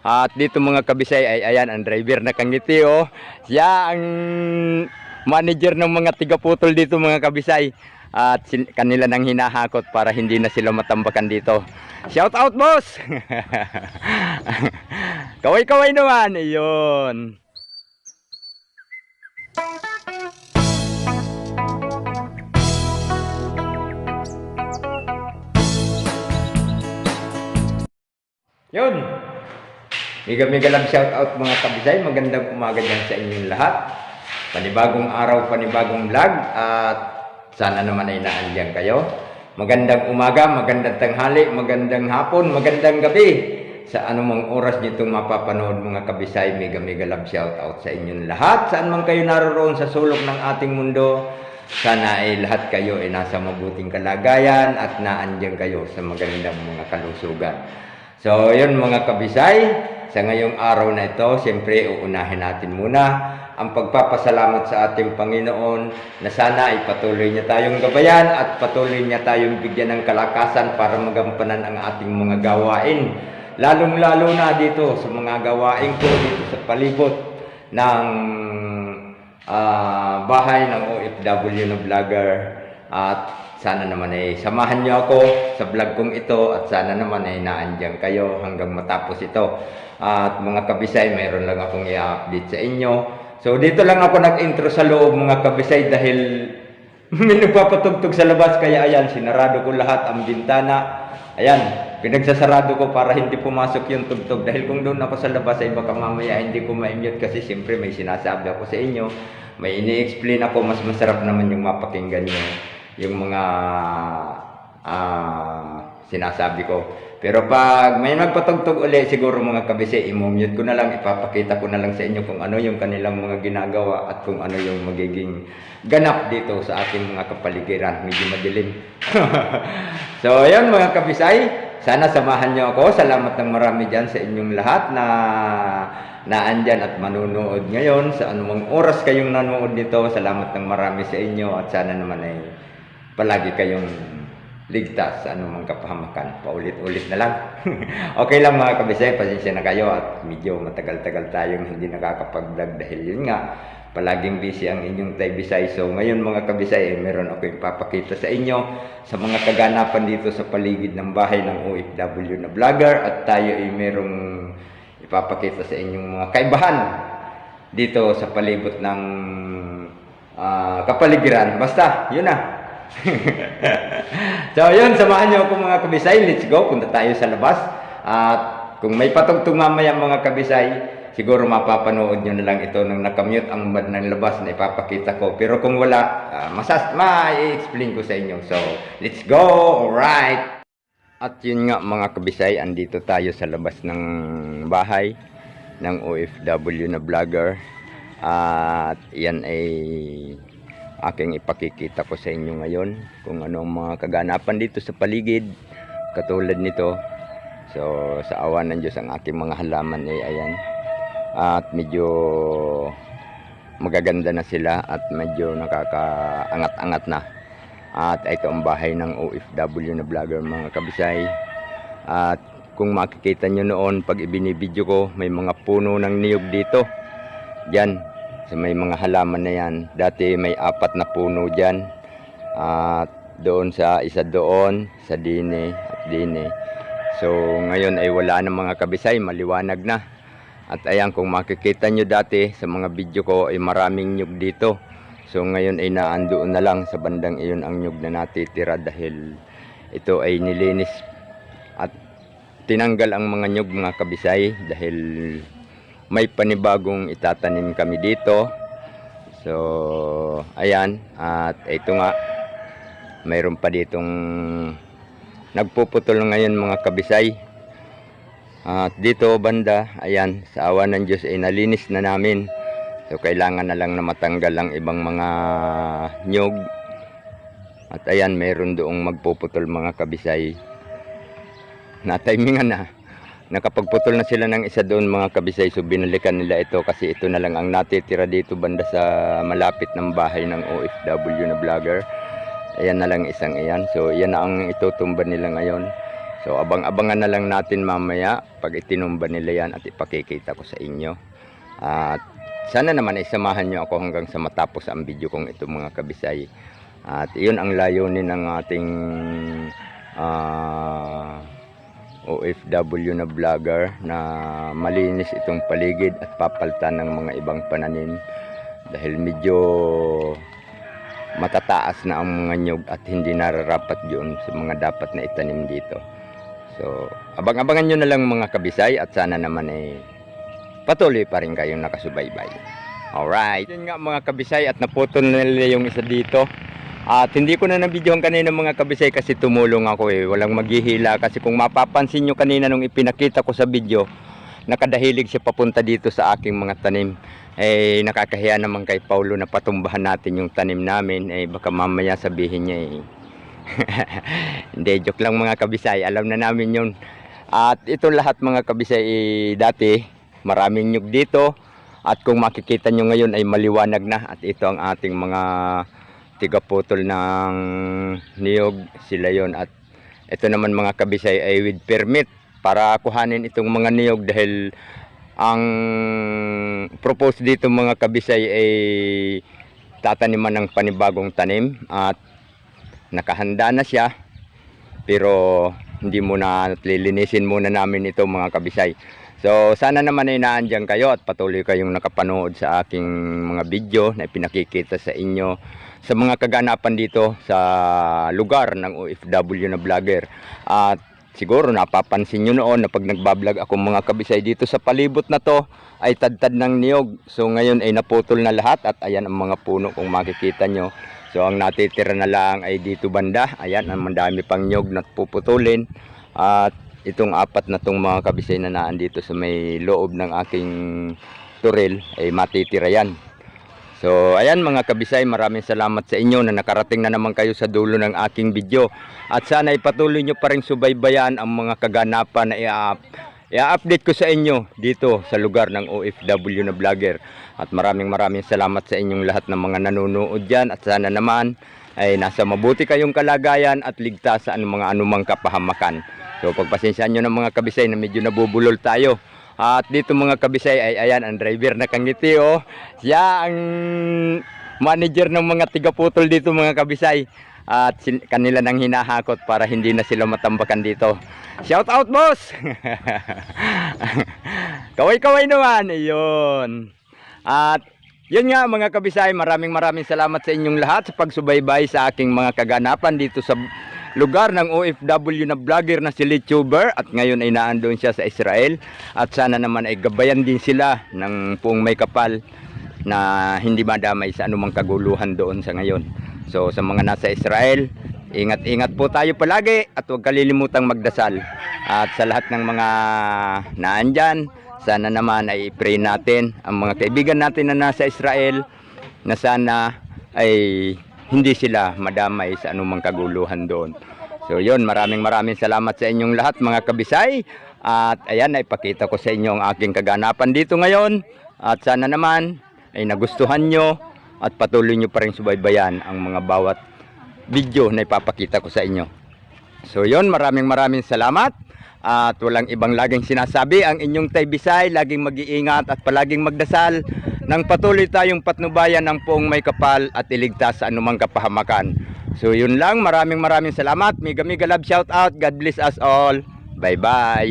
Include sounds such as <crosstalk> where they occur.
At dito mga kabisay ay ayan ang driver na kangiti oh. Siya ang manager ng mga tigaputol dito mga kabisay. At kanila nang hinahakot para hindi na sila matambakan dito. Shout out boss! <laughs> Kaway-kaway naman. Ayun. Yun. Mega mega love shout out mga kabisay. Magandang umaga dyan sa inyong lahat. Panibagong araw, panibagong vlog. At sana naman ay naandyan kayo. Magandang umaga, magandang tanghali, magandang hapon, magandang gabi. Sa anumang oras nitong mapapanood mga kabisay, mega mega love shout out sa inyong lahat. Saan man kayo naroon sa sulok ng ating mundo, sana ay lahat kayo ay nasa mabuting kalagayan at naandyan kayo sa magandang mga kalusugan. So, yun mga kabisay, sa ngayong araw na ito, siyempre uunahin natin muna ang pagpapasalamat sa ating Panginoon na sana ay patuloy niya tayong gabayan at patuloy niya tayong bigyan ng kalakasan para magampanan ang ating mga gawain. Lalong-lalo na dito sa mga gawain ko dito sa palibot ng ah, bahay ng OFW na vlogger at sana naman ay samahan niyo ako sa vlog kong ito at sana naman ay naandyan kayo hanggang matapos ito. At mga kabisay, mayroon lang akong i-update sa inyo. So dito lang ako nag-intro sa loob mga kabisay dahil <laughs> may nagpapatugtog sa labas kaya ayan, sinarado ko lahat ang bintana. Ayan, pinagsasarado ko para hindi pumasok yung tugtog dahil kung doon ako sa labas ay baka mamaya hindi ko ma-mute kasi siyempre may sinasabi ako sa inyo. May ini-explain ako, mas masarap naman yung mapakinggan nyo yung mga ah, sinasabi ko. Pero pag may magpatugtog uli, siguro mga kabise, imumute ko na lang, ipapakita ko na lang sa inyo kung ano yung kanilang mga ginagawa at kung ano yung magiging ganap dito sa ating mga kapaligiran. Medyo madilim. <laughs> so, ayun mga kabisay, sana samahan nyo ako. Salamat ng marami dyan sa inyong lahat na naandyan at manunood ngayon. Sa anumang oras kayong nanonood nito, salamat ng marami sa inyo at sana naman ay palagi kayong ligtas sa anumang kapahamakan. Paulit-ulit na lang. <laughs> okay lang mga kabisay, pasensya na kayo at medyo matagal-tagal tayong hindi nakakapag-vlog dahil yun nga, palaging busy ang inyong tay. So ngayon mga kabisay, eh, meron ako ipapakita sa inyo sa mga kaganapan dito sa paligid ng bahay ng OFW na vlogger at tayo ay merong ipapakita sa inyong mga kaibahan dito sa palibot ng ah, kapaligiran. Basta, yun na. <laughs> so, yun, samahan niyo ako mga kabisay. Let's go, punta tayo sa labas. At kung may patugtog mamaya mga kabisay, siguro mapapanood nyo na lang ito nang nakamute ang bad ng labas na ipapakita ko. Pero kung wala, ah, masas ma-explain ko sa inyo. So, let's go! Alright! At yun nga mga kabisay, andito tayo sa labas ng bahay ng OFW na vlogger. At yan ay aking ipakikita ko sa inyo ngayon kung ano ang mga kaganapan dito sa paligid katulad nito. So sa awa ng Diyos ang aking mga halaman ay ayan. At medyo magaganda na sila at medyo nakakaangat-angat na. At ito ang bahay ng OFW na vlogger mga kabisay. At kung makikita nyo noon pag ibinibidyo ko may mga puno ng niyog dito. Diyan sa may mga halaman na yan. Dati may apat na puno dyan. At doon sa isa doon sa dine at dine. So ngayon ay wala na mga kabisay, maliwanag na. At ayan kung makikita nyo dati sa mga video ko ay maraming nyug dito. So ngayon ay naandoon na lang sa bandang iyon ang nyug na natitira dahil ito ay nilinis at tinanggal ang mga nyug mga kabisay dahil may panibagong itatanim kami dito. So, ayan. At ito nga, mayroon pa ditong nagpuputol ngayon mga kabisay. At dito banda, ayan, sa awa ng Diyos ay nalinis na namin. So, kailangan na lang na matanggal ang ibang mga nyog. At ayan, mayroon doong magpuputol mga kabisay. Na-timingan na nakapagputol na sila ng isa doon mga kabisay so binalikan nila ito kasi ito na lang ang natitira dito banda sa malapit ng bahay ng OFW na vlogger ayan na lang isang iyan so yan na ang itutumba nila ngayon So abang-abangan na lang natin mamaya pag itinumba nila yan at ipakikita ko sa inyo. At sana naman ay samahan nyo ako hanggang sa matapos ang video kong ito mga kabisay. At iyon ang layunin ng ating ah, OFW na vlogger na malinis itong paligid at papaltan ng mga ibang pananim dahil medyo matataas na ang mga nyug at hindi nararapat yun sa mga dapat na itanim dito. So, abang-abangan nyo na lang mga kabisay at sana naman ay patuloy pa rin kayong nakasubaybay. Alright. Yun nga mga kabisay at naputol na nila yung isa dito. At hindi ko na nabidyohan kanina mga kabisay kasi tumulong ako eh. Walang maghihila kasi kung mapapansin nyo kanina nung ipinakita ko sa video, nakadahilig siya papunta dito sa aking mga tanim. Eh nakakahiya naman kay Paulo na patumbahan natin yung tanim namin. Eh baka mamaya sabihin niya eh. <laughs> Hindi, joke lang mga kabisay. Alam na namin yun. At ito lahat mga kabisay eh, dati, maraming nyug dito. At kung makikita nyo ngayon ay maliwanag na. At ito ang ating mga tigaputol ng niyog. Sila yon At ito naman mga kabisay ay with permit para kuhanin itong mga niyog dahil ang propose dito mga kabisay ay tataniman ng panibagong tanim at nakahanda na siya pero hindi muna at lilinisin muna namin ito mga kabisay so sana naman ay naandyan kayo at patuloy kayong nakapanood sa aking mga video na pinakikita sa inyo sa mga kaganapan dito sa lugar ng OFW na vlogger at siguro napapansin nyo noon na pag nagbablog ako mga kabisay dito sa palibot na to ay tadtad ng niyog so ngayon ay naputol na lahat at ayan ang mga puno kung makikita nyo So ang natitira na lang ay dito banda. Ayan, ang mandami pang nyog na puputulin. At itong apat na tong mga kabisay na naan dito sa may loob ng aking turil ay matitira yan. So ayan mga kabisay, maraming salamat sa inyo na nakarating na naman kayo sa dulo ng aking video. At sana ipatuloy nyo pa rin subaybayan ang mga kaganapan na i-up i-update ko sa inyo dito sa lugar ng OFW na vlogger. At maraming maraming salamat sa inyong lahat ng mga nanonood dyan. At sana naman ay nasa mabuti kayong kalagayan at ligtas sa mga anumang kapahamakan. So pagpasensyaan nyo ng mga kabisay na medyo nabubulol tayo. At dito mga kabisay ay ayan ang driver na kangiti oh. Siya ang manager ng mga tigaputol dito mga kabisay. At kanila nang hinahakot para hindi na sila matambakan dito. Shout out boss! <laughs> Kaway-kaway naman. Ayun. At yun nga mga kabisay, maraming maraming salamat sa inyong lahat sa pagsubaybay sa aking mga kaganapan dito sa lugar ng OFW na vlogger na si Littuber at ngayon ay naandoon siya sa Israel at sana naman ay gabayan din sila ng puong may kapal na hindi madamay sa anumang kaguluhan doon sa ngayon. So sa mga nasa Israel, ingat-ingat po tayo palagi at huwag kalilimutang magdasal. At sa lahat ng mga naandyan, sana naman ay pray natin ang mga kaibigan natin na nasa Israel na sana ay hindi sila madamay sa anumang kaguluhan doon. So yun, maraming maraming salamat sa inyong lahat mga kabisay. At ayan, ipakita ko sa inyo ang aking kaganapan dito ngayon. At sana naman ay nagustuhan nyo at patuloy nyo pa rin subaybayan ang mga bawat video na ipapakita ko sa inyo. So yon maraming maraming salamat at walang ibang laging sinasabi ang inyong Tay Bisay, laging mag-iingat at palaging magdasal nang patuloy tayong patnubayan ng poong may kapal at iligtas sa anumang kapahamakan. So yun lang, maraming maraming salamat. Mega mega love shout out. God bless us all. Bye bye.